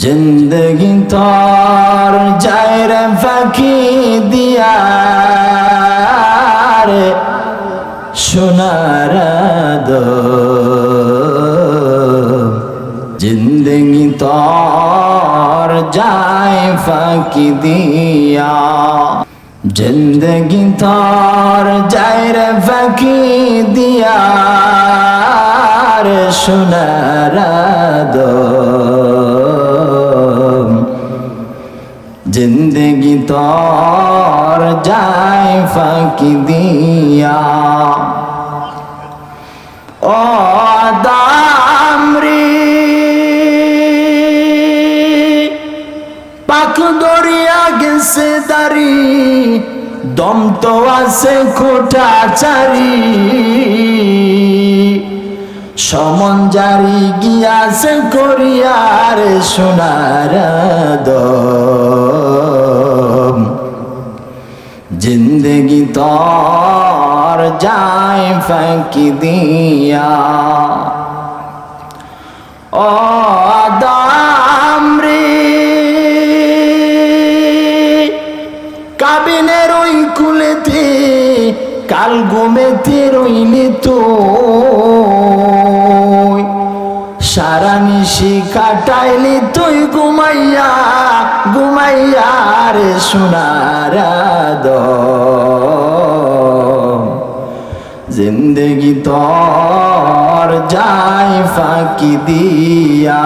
জিন্দগি তোর যায় রে ফাঁকি দিয়া সোনার দো জিন্দগি তোর যায় ফাঁকি দিয়া, জিন্দগি তোর যায় রে ফাঁকি দিয়া সোনার দো জিন্দগি তোর যায় ফাঁকি দিয়া। ও দামরি পাখ দরিয়া গেছে দারি দম তো আছে খোটা চারি। সমন জারি গিয়াছে করিয়ার সোনার দম তোর যায় ফাঁকি দিয়া। ও দামরি কাবিনের ওই কুলেতে কাল ঘুমেতে রইলে তো সারা নিশি কাটাইলি তুই ঘুমাইয়া ঘুমাইয়া রে সোনার জিন্দগি তোর যায় ফাঁকি দিয়া